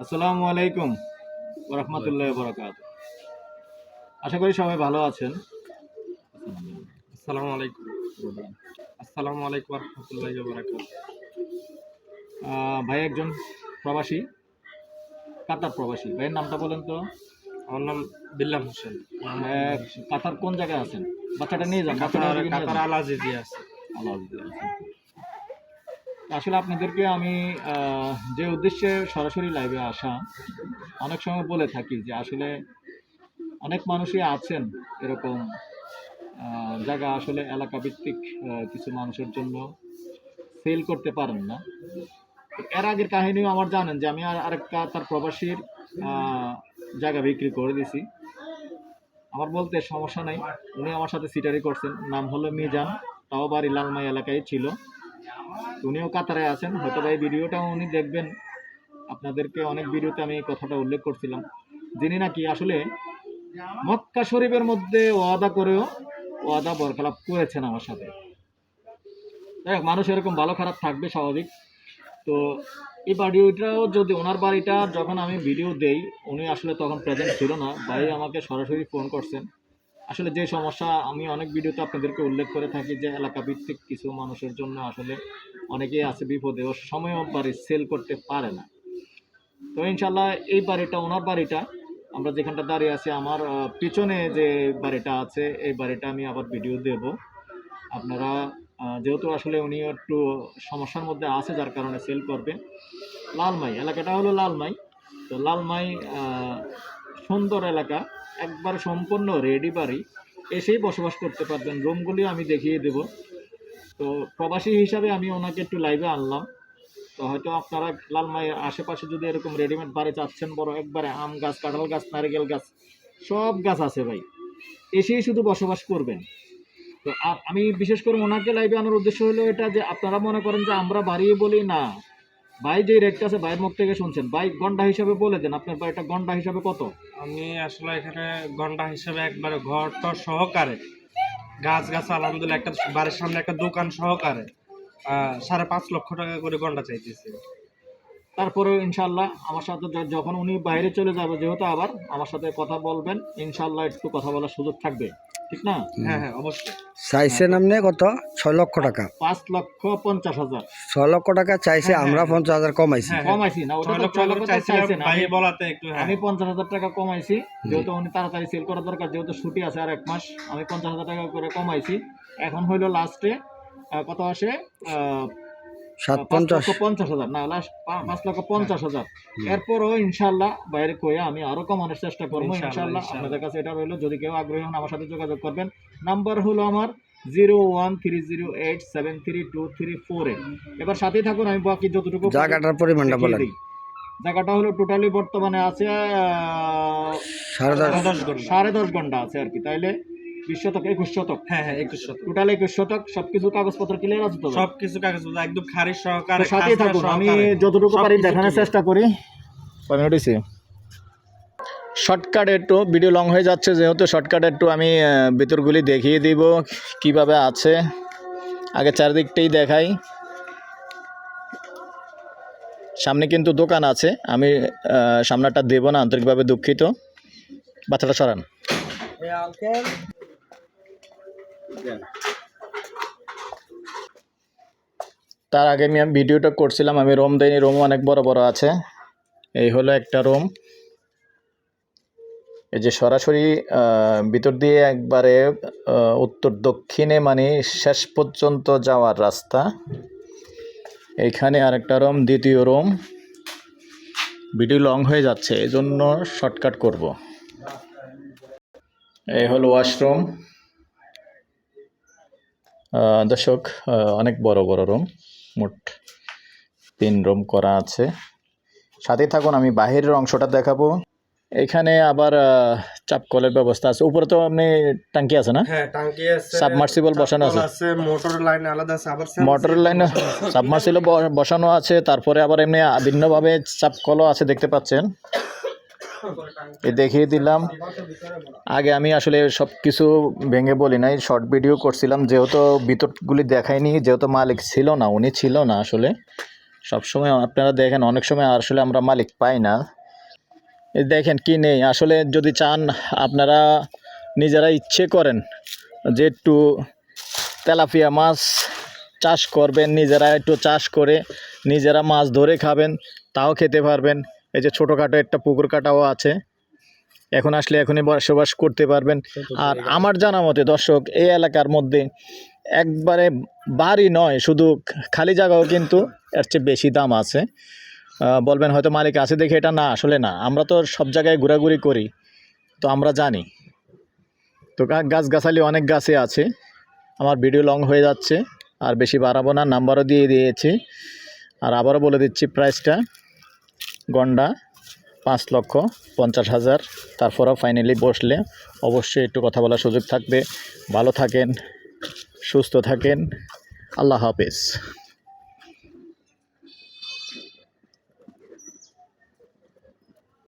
আসসালামু আলাইকুম রহমতুল্লাহ বরকাত আশা করি সবাই ভালো আছেন। আসসালামু আলাইকুম আসসালামু আলাইকুম রহমতুল্লাহ বারাকাত ভাই একজন প্রবাসী কাতার প্রবাসী। ভাইয়ের নামটা বলেন তো। আমার নাম বিল্লাম হোসেন। কাতার কোন জায়গায় আছেন? বাচ্চাটা নিয়ে যান কাতার আল আজিজি আছে। আল্লাহ হাফেজ। আসলে আপনাদেরকে আমি যে উদ্দেশ্যে সরাসরি লাইভে আসা, অনেক সময় বলে থাকি যে আসলে অনেক মানুষই আছেন এরকম জায়গা আসলে এলাকা ভিত্তিক কিছু মানুষের জন্য সেল করতে পারেন না। এর আগের কাহিনীও আমার জানেন যে আমি আর আরেকটা তার প্রবাসীর জায়গা বিক্রি করে দিছি। আমার বলতে সমস্যা নাই, উনি আমার সাথে সিটারি করছেন, নাম হলো মিজান, তাও বাড়ি লালমাই এলাকায় ছিল। উনিও কাতারে আছেন হয়তো বা এই ভিডিওটাও উনি দেখবেন। আপনাদেরকে অনেক ভিডিওতে আমি কথাটা উল্লেখ করছিলাম। যিনি নাকি আসলে মক্কা শরীফের মধ্যে ওয়াদা করেও ওয়াদা বরখলাপ করেছেন আমার সাথে। হোক, মানুষ এরকম ভালো খারাপ থাকবে স্বাভাবিক। তো এই ভিডিওটাও যদি ওনার বাড়িটা যখন আমি ভিডিও দেই উনি আসলে তখন প্রেজেন্ট ছিল না। ভাই আমাকে সরাসরি ফোন করছেন। আসলে যে সমস্যা আমি অনেক ভিডিওতে আপনাদেরকে উল্লেখ করে থাকি যে এলাকা ভিত্তিক কিছু মানুষের জন্য আসলে অনেকেই আছে বিপদে ও সময়ও বাড়ি সেল করতে পারে না। তো ইনশাল্লাহ এই বাড়িটা, ওনার বাড়িটা, আমরা যেখানটা দাঁড়িয়ে আছি, আমার পিছনে যে বাড়িটা আছে, এই বাড়িটা আমি আবার ভিডিও দেব। আপনারা যেহেতু আসলে উনি একটু সমস্যার মধ্যে আছে, যার কারণে সেল করবে। লালমাই, এলাকাটা হলো লালমাই। তো লালমাই সুন্দর এলাকা, একবার সম্পূর্ণ রেডি বাড়ি। এসেই বসবাস করতে পারবেন। রুমগুলি আমি দেখিয়ে দেব। তো প্রবাসী হিসাবে আমি ওনাকে একটু লাইভে আনলাম। তো হয়তো আপনারা লালমাইয়ের আশেপাশে যদি এরকম রেডিমেড বাড়ি চাচ্ছেন, বড় একবারে আম গাছ, কাঁঠাল গাছ, নারকেল গাছ, সব গাছ আছে ভাই। এসেই শুধু বসবাস করবেন। তো আ- আমি বিশেষ করে ওনাকে লাইভে আনার উদ্দেশ্য হলো এটা যে, আপনারা মনে করেন যে আমরা বাড়িয়ে বলি না। ভাই যে রেটটা আছে, ভাইয়ের মুখ থেকে শুনছেন। ভাই গন্ডা হিসাবে বলে দেন, আপনার বাড়িটা গন্ডা হিসাবে কত? আমি আসলে এখানে গন্ডা হিসাবে একবারে ঘর সহকারে। গাছ গাছ আলহামদুলিল্লাহ, একটা বাড়ির সামনে একটা দোকান সহকারে সাড়ে পাঁচ লক্ষ টাকা করে ঘণ্টা চাইতেছে। তারপরে ইনশাল্লাহ আমার সাথে যখন উনি বাইরে চলে যাবে, যেহেতু আবার আমার সাথে কথা বলবেন ইনশাল্লাহ একটু কথা বলার সুযোগ থাকবে। ঠিক না? হ্যাঁ হ্যাঁ অবশ্যই। চাইছে নামনে কত? ছয় লক্ষ টাকা। পাঁচ লক্ষ পঞ্চাশ হাজার। ছয় লক্ষ টাকা চাইছে হ্যাঁ, আমরা হ্যাঁ। পঞ্চাশ হাজার কমাইছি। হ্যাঁ, হ্যাঁ। কমাইছি না ওটা তো ছয় লক্ষ টাকা চাইছিলাম আমি- বলাতে একটু হ্যাঁ। আমি পঞ্চাশ হাজার টাকা কমাইছি যেহেতু উনি তাড়াতাড়ি সেল করা দরকার যেহেতু ছুটি আছে আর এক মাস আমি পঞ্চাশ হাজার টাকা করে কমাইছি। এখন হইল লাস্টে কত আসে? আহ, সাত পাঁচ পঞ্চাশ। পঞ্চাশ হাজার। না লাস্ট পাঁচ লক্ষ পঞ্চাশ হাজার। এরপরও ইনশাল্লাহ বাইরে কয়ে আমি আরও কমানোর চেষ্টা করব। ইনশাল্লাহ, ইনশাল্লাহ ইনশাল্লাহ। আপনাদের কাছে এটা রইল। যদি কেউ আগ্রহী হন আমার সাথে যোগাযোগ করবেন। নাম্বার হলো আমার zero one three zero eight seven three two three four eight এবার সাথেই থাকুন আমি বাকি যতটুকু জায়গাটার পরিমাণটা বলেন। জায়গাটা হলো টোটালি বর্তমানে আছে সাড়ে দশ ঘণ্টা আছে আর কি। তাইলে বিশ শতক একুশ শতক? হ্যাঁ হ্যাঁ একুশ শতক। টোটাল একুশ শতক সবকিছু কাগজপত্র ক্লিয়ার আছে তো? সবকিছু কাগজ একদম খারিজ সহকারে সাথেই থাকুন আমি যতটুকু পারি দেখানোর চেষ্টা করি। কয় মিনিট হয়েছে শর্টকাট একটু ভিডিও লং হয়ে যাচ্ছে যেহেতু শর্টকাট একটু আমি ভিতরগুলি দেখিয়ে দিব কীভাবে আছে। আগে চারদিকটাই দেখাই। সামনে কিন্তু দোকান আছে আমি সামনেটা দেব না আন্তরিকভাবে দুঃখিত। বাচ্চাটা সরান। তার আগে আমি আমি ভিডিওটা করছিলাম, আমি রোম দেয়নি রোম অনেক বড় বড় আছে। এই হলো একটা রোম এই যে সরাসরি ভিতর দিয়ে একবারে উত্তর দক্ষিণে মানে শেষ পর্যন্ত যাওয়ার রাস্তা। এইখানে আরেকটা রোম দ্বিতীয় রোম ভিডিও লং হয়ে যাচ্ছে এই জন্য শর্টকাট করব। এই হলো ওয়াশরুম দর্শক অনেক বড় বড় রুম মোট তিন রুম করা আছে। সাথেই থাকুন আমি বাহিরের অংশটা দেখাবো। এখানে আবার চাপ কলের ব্যবস্থা আছে। উপরে তো আপনি টাঙ্কি আছে না? হ্যাঁ টাঙ্কি আছে Submersible বসানো আছে? মোটর লাইন আলাদা আছে। আবার মোটর লাইন সাবমার্সিল বসানো আছে। তারপরে আবার এমনি ভিন্নভাবে চাপ কলও আছে দেখতে পাচ্ছেন। দেখিয়ে দিলাম। আগে আমি আসলে সব কিছু ভেঙে বলি নাই শর্ট ভিডিও করছিলাম। যেহেতু ভিতরগুলি দেখাইনি যেহেতু মালিক ছিল না, উনি ছিল না আসলে। সবসময় আপনারা দেখেন, অনেক সময় আসলে আমরা মালিক পাই না। দেখেন কি নেই, আসলে যদি চান আপনারা নিজেরা ইচ্ছে করেন যে একটু তেলাপিয়া মাছ চাষ করবেন, নিজেরা একটু চাষ করে নিজেরা মাছ ধরে খাবেন, তাও খেতে পারবেন। এই যে ছোটোখাটো একটা পুকুর কাটাও আছে। এখন আসলে এখনই বসবাস করতে পারবেন। আর আমার জানা মতে দর্শক এই এলাকার মধ্যে একবারে বাড়ি নয় শুধু খালি জায়গাও কিন্তু এর চেয়ে বেশি দাম আছে। বলবেন হয়তো মালিক আছে দেখে এটা না আসলে না। আমরা তো সব জায়গায় ঘোরাঘুরি করি তো আমরা জানি। তো গাছগাছালি অনেক গাছে আছে। আমার ভিডিও লং হয়ে যাচ্ছে আর বেশি বাড়াবো না। নাম্বারও দিয়ে দিয়েছি। আর আবারও বলে দিচ্ছি প্রাইসটা। গন্ডা, পাঁচ লক্ষ পঞ্চাশ হাজার। তারপরও ফাইনালি বসলে। অবশ্যই একটু কথা বলার সুযোগ থাকবে। ভালো থাকেন, সুস্থ থাকেন। আল্লাহ হাফেজ।